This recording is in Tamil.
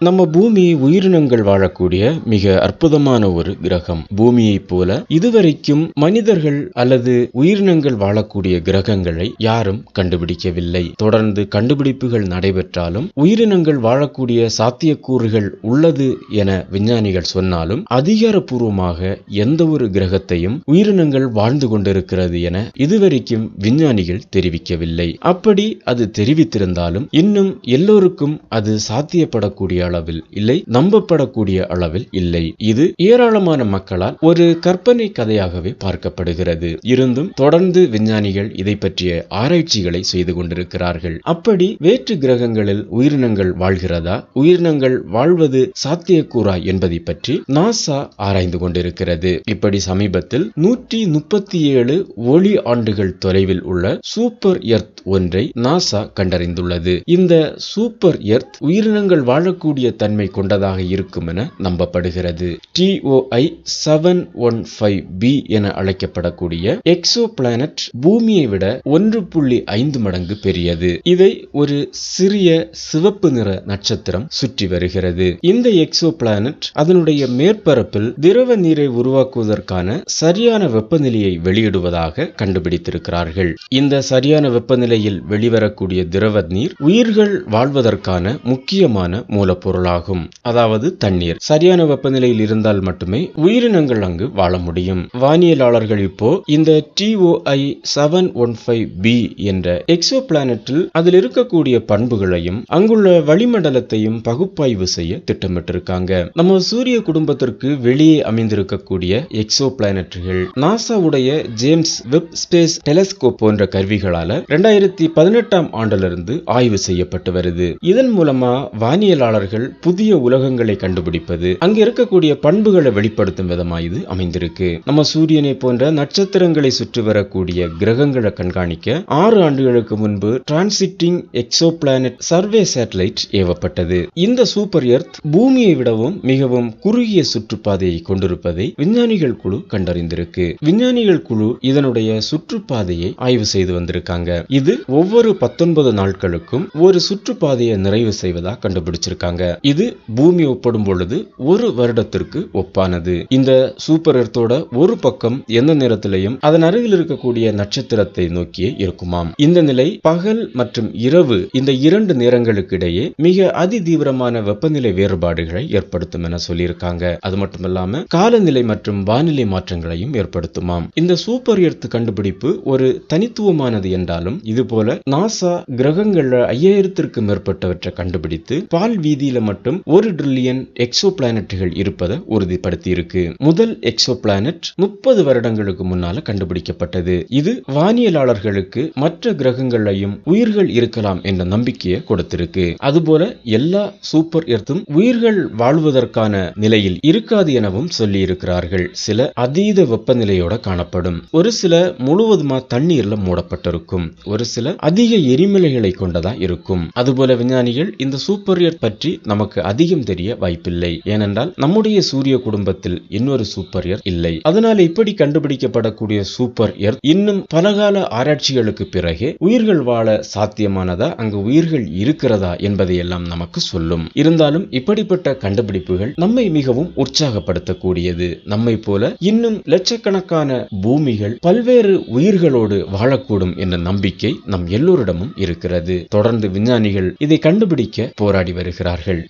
நம்ம பூமி உயிரினங்கள் வாழக்கூடிய மிக அற்புதமான ஒரு கிரகம். பூமியைப் போல இதுவரைக்கும் மனிதர்கள் அல்லது உயிரினங்கள் வாழக்கூடிய கிரகங்களை யாரும் கண்டுபிடிக்கவில்லை. தொடர்ந்து கண்டுபிடிப்புகள் நடைபெற்றாலும் உயிரினங்கள் வாழக்கூடிய சாத்தியக்கூறுகள் உள்ளது என விஞ்ஞானிகள் சொன்னாலும் அதிகாரப்பூர்வமாக எந்த ஒரு கிரகத்தையும் உயிரினங்கள் வாழ்ந்து கொண்டிருக்கிறது என இதுவரைக்கும் விஞ்ஞானிகள் தெரிவிக்கவில்லை. அப்படி அது தெரிவித்திருந்தாலும் இன்னும் எல்லோருக்கும் அது சாத்தியப்படக்கூடிய அளவில் இல்லை நம்பப்படக்கூடிய அளவில் இல்லை. இது ஏராளமான மக்களால் ஒரு கற்பனை கதையாகவே பார்க்கப்படுகிறது. இருந்தும் தொடர்ந்து விஞ்ஞானிகள் இதை பற்றிய ஆராய்ச்சிகளை செய்து கொண்டிருக்கிறார்கள். அப்படி வேற்று கிரகங்களில் உயிரினங்கள் வாழ்கிறதா? உயிரினங்கள் வாழ்வது சாத்தியக்கூறா என்பதை பற்றி நாசா ஆராய்ந்து கொண்டிருக்கிறது. இப்படி சமீபத்தில் நூற்றி முப்பத்தி ஏழு ஒளி ஆண்டுகள் தொலைவில் உள்ள சூப்பர் எர்த் ஒன்றை நாசா கண்டறிந்துள்ளது. இந்த சூப்பர் எர்த் உயிரினங்கள் வாழக்கூடிய தன்மை கொண்டதாக இருக்கும் என நம்பப்படுகிறது. TOI seven one five B என அழைக்கப்படக்கூடிய எக்ஸோ பிளானட் பூமியை விட ஒன்று புள்ளி ஐந்து மடங்கு பெரியது. இதை ஒரு சிறிய சிவப்பு நிற நட்சத்திரம் சுற்றி வருகிறது. இந்த எக்ஸோ பிளானட் அதனுடைய மேற்பரப்பில் திரவ நீரை உருவாக்குவதற்கான சரியான வெப்பநிலையை வெளியிடுவதாக கண்டுபிடித்திருக்கிறார்கள். இந்த சரியான வெப்பநிலை வெப்பநிலையில் வெளிவரக்கூடிய திரவ நீர் உயிர்கள் வாழ்வதற்கான முக்கியமான மூலப்பொருளாகும். அதாவது தண்ணீர். சரியான வெப்பநிலையில் இருந்தால் மட்டுமே உயிரினங்கள் அங்கு வாழ முடியும். வானியலாளர்கள் இப்போ இந்த TOI seven one five B என்ற எக்ஸோ பிளானட்டில் அதில் இருக்கக்கூடிய பண்புகளையும் அங்குள்ள வளிமண்டலத்தையும் பகுப்பாய்வு செய்ய திட்டமிட்டிருக்காங்க. நம்ம சூரிய குடும்பத்திற்கு வெளியே அமைந்திருக்கக்கூடிய எக்ஸோ பிளானட்டுகள் நாசாவுடைய ஜேம்ஸ் வெப் ஸ்பேஸ் டெலஸ்கோப் போன்ற கருவிகளால ரெண்டாயிரத்தி ரெண்டாயிரத்தி பதினெட்டாம் ஆண்டிலிருந்து ஆய்வு செய்யப்பட்டு வருது. இதன் மூலமா வானியலாளர்கள் புதிய உலகங்களை கண்டுபிடிப்பது அங்க இருக்கக்கூடிய பண்புகளை வெளிப்படுத்தும் விதமா இது அமைந்திருக்கு. நம்ம சூரியனை போன்ற நட்சத்திரங்களை சுற்றி வரக்கூடிய கிரகங்களை கண்காணிக்க ஆறு ஆண்டுகளுக்கு முன்பு transiting exoplanet survey satellite ஏவப்பட்டது. இந்த சூப்பர் எர்த் பூமியை விடவும் மிகவும் குறுகிய சுற்றுப்பாதையை கொண்டிருப்பதை விஞ்ஞானிகள் குழு கண்டறிந்திருக்கு. விஞ்ஞானிகள் குழு இதனுடைய சுற்றுப்பாதையை ஆய்வு செய்து வந்திருக்காங்க. இது ஒவ்வொரு பத்தொன்பது நாட்களுக்கும் ஒரு சுற்றுப்பாதையை நிறைவு செய்வதா கண்டுபிடிச்சிருக்காங்க. இது பூமி ஒப்படும் பொழுது ஒரு வருடத்திற்கு ஒப்பானது. இந்த சூப்பர் எர்த்தோட ஒரு பக்கம் எந்த நேரத்திலையும் அதன் அருகில் இருக்கக்கூடிய நட்சத்திரத்தை நோக்கியே இருக்குமாம். இந்த நிலை பகல் மற்றும் இரவு இந்த இரண்டு நேரங்களுக்கு இடையே மிக அதி தீவிரமான வெப்பநிலை வேறுபாடுகளை ஏற்படுத்தும் என சொல்லியிருக்காங்க. அது மட்டுமல்லாம காலநிலை மற்றும் வானிலை மாற்றங்களையும் ஏற்படுத்துமாம். இந்த சூப்பர் எர்த் கண்டுபிடிப்பு ஒரு தனித்துவமானது என்றாலும் இது போல நாசா கிரகங்கள்ல ஐயாயிரத்திற்கு மேற்பட்டவற்றை கண்டுபிடித்து பால் வீதியில மட்டும் ஒரு ட்ரில்லியன் எக்ஸோ பிளானட்டுகள் இருப்பதை உறுதிப்படுத்தி இருக்கு முதல் எக்ஸோ பிளானட் முப்பது வருடங்களுக்கு முன்னால கண்டுபிடிக்கப்பட்டது. இது வானியலாளர்களுக்கு மற்ற கிரகங்கள்லையும் உயிர்கள் இருக்கலாம் என்ற நம்பிக்கையை கொடுத்திருக்கு. அதுபோல எல்லா சூப்பர் எர்த்தும் உயிர்கள் வாழ்வதற்கான நிலையில் இருக்காது எனவும் சொல்லி இருக்கிறார்கள் சில அதீத வெப்பநிலையோட காணப்படும். ஒரு சில முழுவதுமா தண்ணீர்ல மூடப்பட்டிருக்கும். ஒரு சில அதிக எரிமலைகளை கொண்டதா இருக்கும். அதுபோல விஞ்ஞானிகள் இந்த சூப்பர் எர்த் பற்றி நமக்கு அதிகம் தெரிய வாய்ப்பில்லை. ஏனென்றால் நம்முடைய சூரிய குடும்பத்தில் இன்னொரு சூப்பர் எர்த் இல்லை. அதனால இப்படி கண்டுபிடிக்கப்படக்கூடிய சூப்பர் எர்த் இன்னும் பலகால ஆராய்ச்சிகளுக்கு பிறகே உயிர்கள் வாழ சாத்தியமானதா? அங்கு உயிர்கள் இருக்கிறதா என்பதை எல்லாம் நமக்கு சொல்லும். இருந்தாலும் இப்படிப்பட்ட கண்டுபிடிப்புகள் நம்மை மிகவும் உற்சாகப்படுத்தக்கூடியது. நம்மை போல இன்னும் லட்சக்கணக்கான பூமிகள் பல்வேறு உயிர்களோடு வாழக்கூடும் என்ற நம்பிக்கை நம் எல்லோரிடமும் இருக்கிறது. தொடர்ந்து விஞ்ஞானிகள் இதை கண்டுபிடிக்க போராடி வருகிறார்கள்.